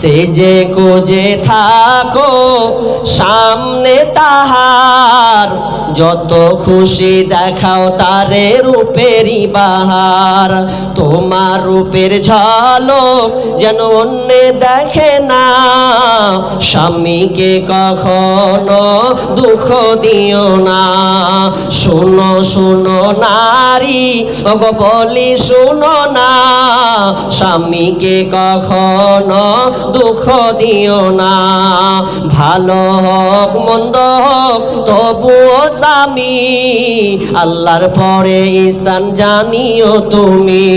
সেজে কোজে থাকো, সামনে তাহার। যত খুশি দেখাও তারে রূপেরই বাহার। তোমার রূপের ঝলক যেন অন্যে দেখে না। স্বামীকে কখনো দুঃখ দিও না। শুনো শুনো নারী ওগো বলি শুনো না। স্বামীকে কখনো দুঃখ দিও না। ভালো হোক, মন্দ হোক, তবুও স্বামী। আল্লাহর পরে ইস্তান জানিও তুমি।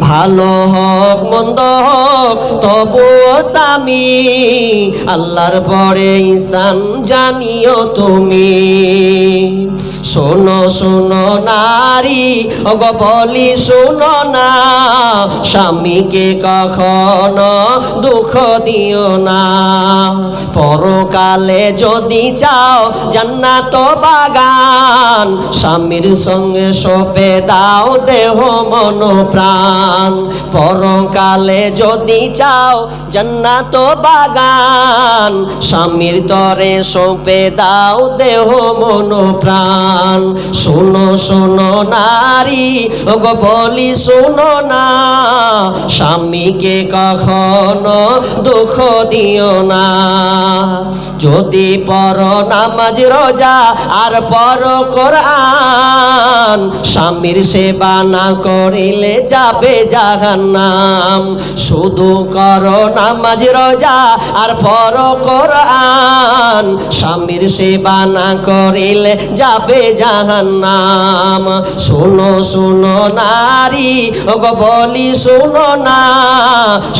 ভালো হোক, মন্দ হোক, তবুও স্বামী। আল্লাহর পরে ইস্তান জানিও তুমি। শোনো শোনো নারী, ওগো বলি শোনো না। স্বামীকে কখনো দুঃখ দিও না। পরকালে যদি চাও জান্নাত বাগান, স্বামীর সঙ্গে সপে দাও দেহ, মন, প্রাণ। পরকালে যদি চাও জান্নাত বাগান, স্বামীর তরে সপে দাও দেহ, মন, প্রাণ। শোনো শোনো নারী ওগো বলি শোনো না, স্বামীকে কখনো দুঃখ দিও না। যদি পর নামাজ, রোজা আর পর কোরআন, স্বামীর সেবা না করিলে যাবে জাহান্নাম। শুধু কর নামাজ, রোজা আর পর কোরআন, স্বামীর সেবা না করিলে যাবে জাহান্নাম। শোনো শোনো নারী, ওগো বলি শোনো না,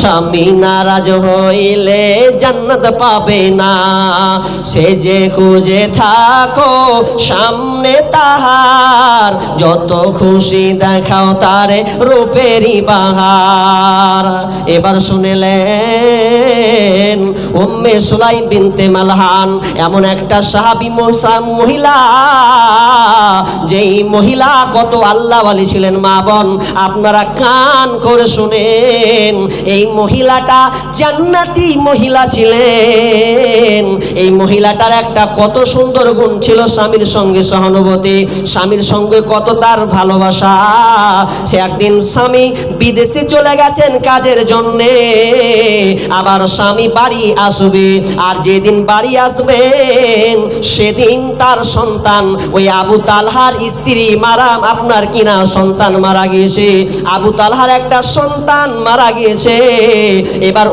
স্বামী নারাজ হইলে জান্নাত পাবে না। সে যে খুঁজে থাকো সামনে তাহার, যত খুশি দেখাও তারে রূপেরই বাহার। এবার শুনেলেন উম্মে সুলাই বিনতে মালহান, এমন একটা সাহাবি মহিলা, যেই মহিলা কত আল্লাহ বলি ছিলেন মা বোন, আপনারা কান করে শুনেন, এই মহিলাটা জান্নাতি মহিলা ছিলেন। এই মহিলাটার একটা কত সুন্দর গুণ ছিল স্বামীর সঙ্গে সহানুভূতি। স্বামীর সঙ্গে কত তার ভালোবাসা। সে একদিন স্বামী বিদেশে চলে গেছেন কাজের জন্যে। আবার স্বামী বাড়ি আসবে। আর যেদিন বাড়ি আসবেন, সেদিন তার সন্তান, ওই আবু তালহার স্ত্রী মারা, আপনার কিনা সন্তান মারা গিয়েছে? আবু তালহার একটা সন্তান মারা গিয়েছে। এবার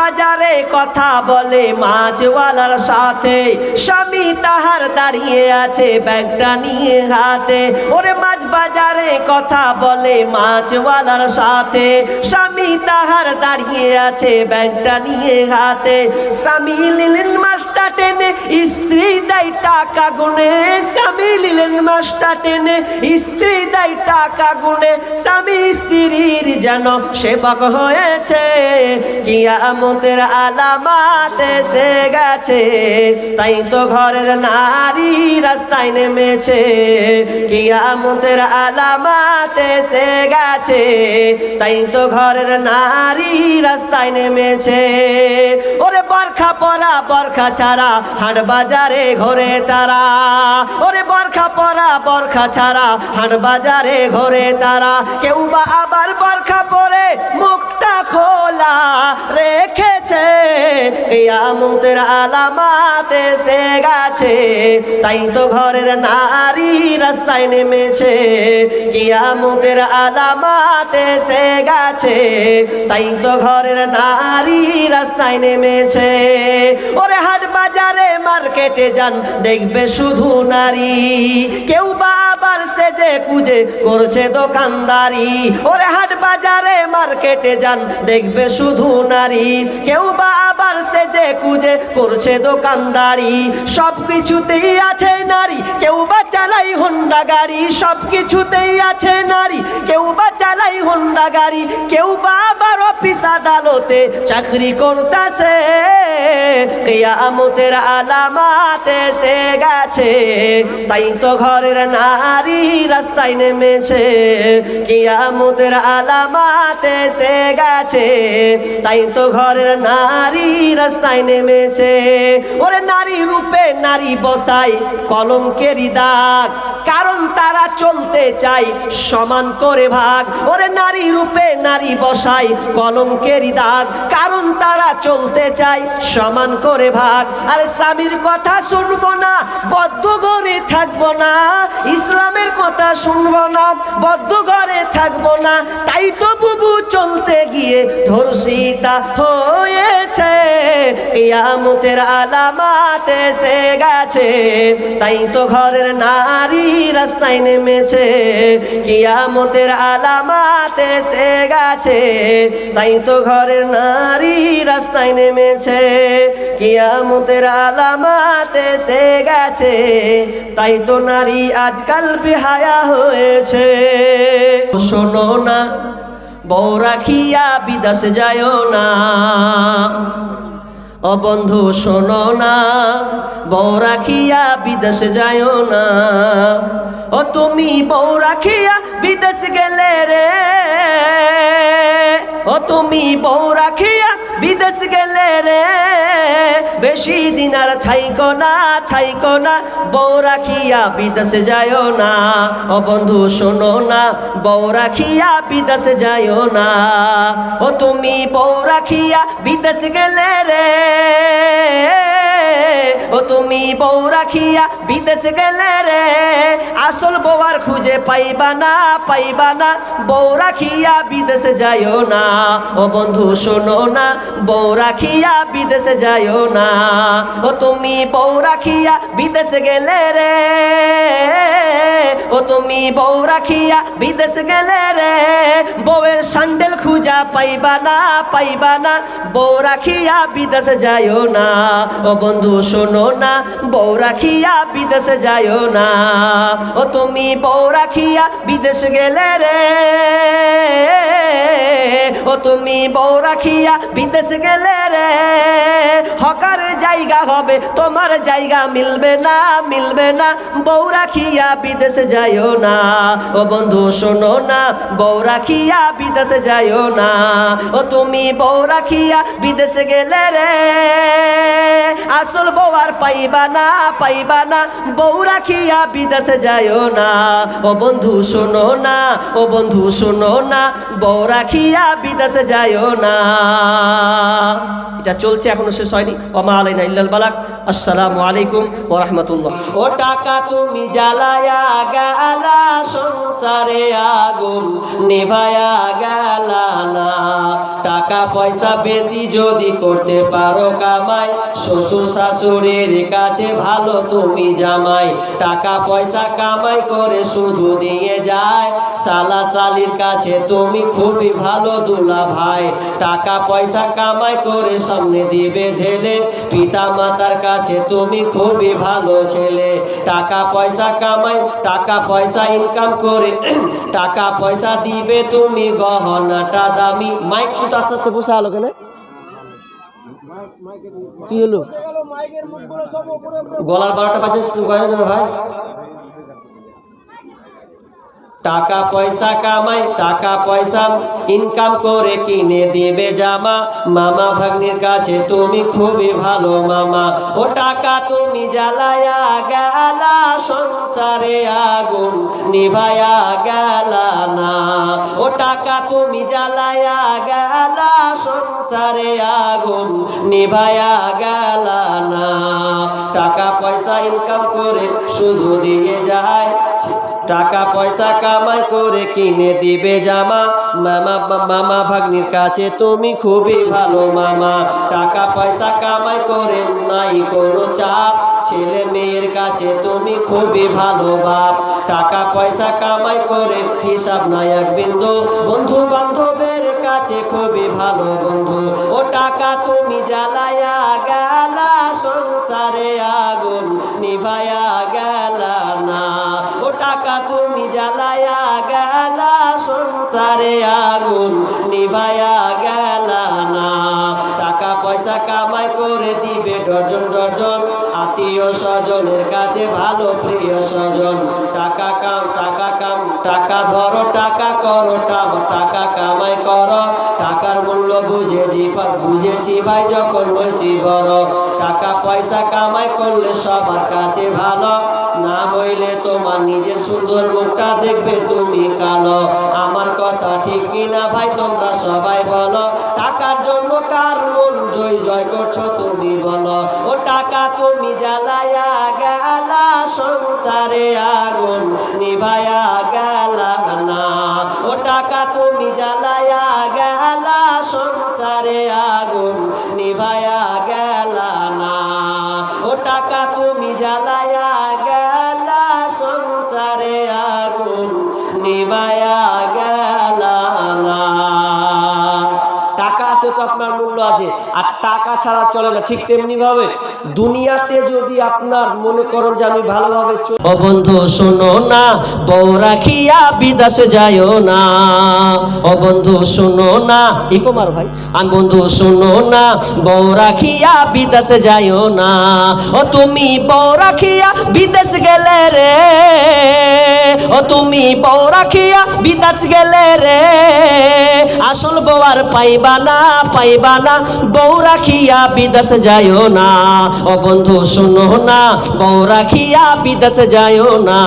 বাজারে কথা বলে মাছওয়ালার সাথে। স্বামী তাহার দাঁড়িয়ে আছে ব্যাগটা নিয়ে হাতে। ওরে মাছ বাজারে কথা বলে মাছওয়ালার সাথে। স্বামী তাহার দাঁড়িয়ে আছে ব্যাগটা নিয়ে হাতে। স্বামী নিলেন মাছটা টেনে, স্ত্রী দেয় টাকা গুনে স্বামী নিলেন মাছটা টেনে, স্ত্রী দেয় টাকা গুনে স্বামী স্ত্রীর যেন সেবক হয়েছে। কিয়ামতের আলামাত এসে গেছে। তাই তো ঘরের নারী রাস্তায় নেমেছে। কিয়ামতের আলামাত এসে গেছে। তাই তো ঘরের নারী রাস্তায় নেমেছে। ওরে বরখা পরা, বরখা ছাড়া হাট বাজারে ঘরে তারা। ওরে বরখা পরা, বরখা ছাড়া হাট বাজারে ঘরে তারা। কেউ বা আবার বরখা পরে মুখটা খোলা রেখেছে কিয়ামতের আলামাত এসে গেছে। তাই তো ঘরের নারী রাস্তায় নেমেছে। কিয়ামতের আলামাতে এসে গেছে, তাই তো ঘরের নারী রাস্তায় নেমেছে। ওরে হাট বাজারে মার্কেটে যান, দেখবে শুধু নারী। কেউ বাবার সেজে কুজে করছে দোকানদারি। ওরে হাট বাজারে মার্কেটে যান, দেখবে শুধু নারী। কেউ বা আবার সেজে কুজে করছে দোকানদারি। সব কিছুতেই আছে নারী, কেউ বা চালাই হোন্ডা গাড়ি। সব কিছুতেই আছে নারী, কেউ বা চালাই হন্ডা গাড়ি। কেউ বাবার অফিস আদালতে চাকরি করতেছে। কেয়ামতের আলামাত এসে গেছে। তাই তো ঘরের নারী রাস্তায় নেমেছে। কেয়ামতের আলামাত এসে গেছে। তাই তো ঘরের নারী রাস্তায় নেমেছে, ওরে নারী রূপে নারী বসাই কলঙ্কেরই দাগ। কারণ তারা চলতে চাই সমান করে ভাগ। ওরে নারী রূপে নারী বসাই কলঙ্কেরই দাগ। কারণ তারা চলতে চাই সমান করে ভাগ। আরে স্বামীর কথা শুনব না, বদ্ধ ঘরে থাকব না, ইসলামের কথা শুনব না, বদ্ধ ঘরে থাকব না। তাই তো বুবু চলতে গিয়ে ধর্ষিতা হয়েছে, কিয়ামতের আলামাত এসে গেছে। তাই তো ঘরের নারী রাস্তায় নেমেছে, কিয়ামতের আলামাত এসে গেছে। তাই তো ঘরের নারী রাস্তায় নেমেছে, কিয়ামতের আলামাত এসে গেছে। তাই তো নারী আজকাল বেহায়া হয়েছে। শোনো না বউ রাখিয়া বিদাসে যায় না। ও বন্ধু, শোনো না, বউ রাখিয়া বিদেশে যায় না। ও তুমি বউ রাখিয়া বিদেশ গেলে রে। ও তুমি বউ রাখিয়া বিদেশ গেলে বেশি দিন আর থাইকো না থাইকো না। বউ রাখিয়া বিদেশে যায় না। ও বন্ধু, শোনো না, বউ রাখিয়া বিদেশে যায় না। ও তুমি বউ রাখিয়া বিদেশ গেলে রে। ও তুমি বউ রাখিয়া বিদেশ গেলে রে। আসল বউয়ার খুঁজে পাইবা না পাইবা না। বউ রাখিয়া বিদেশে যাইও না। ও বন্ধু, শোনো না, বউ রাখিয়া বিদেশে যাইও না। ও তুমি বউ রাখিয়া বিদেশে গেলে রে। ও তুমি বউ রাখিয়া বিদেশ গেলে রে। বউয়ের স্যান্ডেল খুঁজা পাইবা না পাইবা না। বউ রাখিয়া বিদেশে যাইও না। ও বন্ধু শোনো না, বউ রাখিয়া বিদেশে যাইও না। ও তুমি বউ রাখিয়া বিদেশ গেলে রে। ও তুমি বউ রাখিয়া বিদেশ গেলে রে। হকার জায়গা হবে, তোমার জায়গা মিলবে না মিলবে না। বউ রাখিয়া বিদেশে যাইও না। ও বন্ধু, শোনো না, বউ রাখিয়া বিদেশে যাইও না। ও তুমি বউ রাখিয়া বিদেশে গেলে রে। আসল বউ আর পাইবা না পাইবা না। বউ রাখিয়া বিদেশে যাইও না। ও বন্ধু, শোনো না, ও বন্ধু, শোনো না। বউ রাখিয়া বিদেশে যাইও না। এটা চলছে, এখনও শেষ হয়নি। ওমা আলাইনা ইল্লাল বালাক। আসসালামু আলাইকুম ওয়া রাহমাতুল্লাহ। ও টাকা তুমি জ্বালায়া গালা, সংসারে আগুন নেভায়া গেলা না। টাকা পয়সা বেশি যদি করতে পারো কামাই, শ্বশুর শাশুড়ির কাছে ভালো তুমি জামাই, টাকা পয়সা কামাই করে শুধু দিয়ে যায়। সালা সালির কাছে তুমি খুবই ভালো দুলা ভাই, টাকা পয়সা কামাই করে সামনে দিবে ঝেলে পিতা মাতার কাছে তুমি খুবই ভালো ছেলে, টাকা পয়সা কামাই, টাকা পয়সা ইনকাম করে, টাকা পয়সা দিবে তুমি গহনাটা দামি। মাইক কিন্তু আস্তে আস্তে বসে আলো কেন? কি হলো? গলার বারোটা বাজে ভাই। টাকা পয়সা কামাই, টাকা পয়সা ইনকাম করে কিনে দেবে জামা। মামা ভাগ্নির কাছে তুমি খুবই ভালো মামা। ও টাকা তুমি জ্বালায়া গেলা, সংসারে আগুন নিভায়া গেলা না। ও টাকা তুমি জ্বালায়া গেলা, সংসারে আগুন নিভায়া গেলা না। টাকা পয়সা ইনকাম করে শুধু দিয়ে যায়। টাকা পয়সা কামাই করে কিনে দিবে জামা। মামা মামা ভাগ্নির কাছে তুমি খুবই ভালো মামা। টাকা পয়সা কামাই করে নাই কোনো চাপ। ছেলে মেয়ের কাছে তুমি খুবই ভালো বাপ। টাকা পয়সা কামাই করে হিসাব নাই এক বিন্দু। বন্ধু বান্ধবের কাছে খুবই ভালো বন্ধু। ও টাকা তুমি জ্বালায়া গেলা, সংসারে আগুন নিভায়া গেলা। টাকা তুমি জ্বালায়া গেলা, সংসারে আগুন নিভায়া গেল না। টাকা পয়সা কামাই করে দিবে ডজন ডজন, আত্মীয় স্বজনের কাছে ভালো প্রিয় স্বজন। টাকা কাম টাকা কাম, টাকা ধরো, টাকা করো, টাকা কামাই করো বুঝেছি ফা- বুঝেছি ভাই, যখন হয়েছি বড়, টাকা পয়সা কামাই করলে সবার কাছে ভালো। না হইলে তোমার নিজের সুন্দর মুখটা দেখবে তুমি কালো। আমার কথা ঠিক কিনা ভাই, তোমরা সবাই বলো। টাকার জন্য কার মন জয় জয় করছ তুমি বলো। ও টাকা তুমি জ্বালায়া গেলা, সংসারে আগুন নিভায়া গেলা না। ও টাকা তুমি সংসারে আগুন নিভায়া ছাড়া চলে না। ঠিক তেমনি ভাবে দুনিয়াতে যদি আপনার মনে করেন যে আমি ভালোভাবে ও বন্ধু, শোনো না, বউ রাখিয়া বিদেশে যাইও না। ও বন্ধু, শোনো না ইকো মার ভাই, আমি বন্ধু, শোনো না, বউ রাখিয়া বিদেশে যাইও না। ও তুমি বউ রাখিয়া বিদেশ গেলে রে। ও তুমি বউ রাখিয়া বিদেশ গেলে রে। আর পাইবা না পাইবা না। বউ রাখিয়া বিদেশ যাইও না। ও বন্ধু, শোনো না, বউ রাখিয়া বিদেশ যাইও না।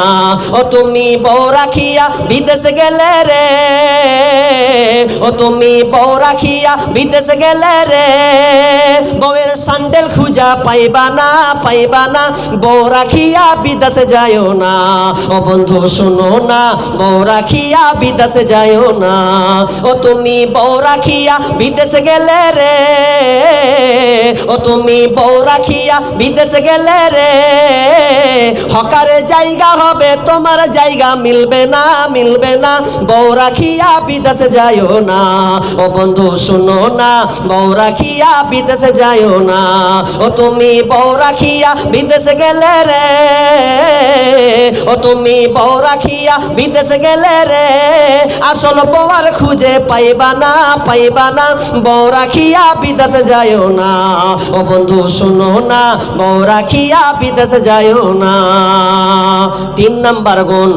ও তুমি বউ রাখিয়া বিদেশ গেলে রে। ও তুমি বউ রাখিয়া বিদেশ গেলে রে। বউয়ের স্যান্ডেল খুঁজা পাইবা না পাইবা না। বউ রাখিয়া বিদেশে যাইও না। ও বন্ধু, শোনো না, বউ রাখিয়া বিদেশে যাইও না। ও তুমি বউ রাখিয়া বিদেশে গেলে রে? ও তুমি বউ রাখিয়া বিদেশে গেলে রে? হকারে জায়গা হবে, তোমার জায়গা মিলবে না মিলবে না। বউ রাখিয়া বিদেশে যাইও না। ও বন্ধু, শোনো না, বউ রাখিয়া বিদেশে যাইও না। ও তুমি বউ রাখিয়া বিদেশে গেলে রে? ও তুমি বউ রাখিয়া বিদেশে গেলে রে? আসল বউয়ার খুঁজে পাইবা না পাইবা না, বউ রাখিয়া বিদেশে যায়ও না। ও বন্ধু, শোনো না, বউ রাখিয়া বিদেশে যায়ও না। তিন নাম্বার গুণ।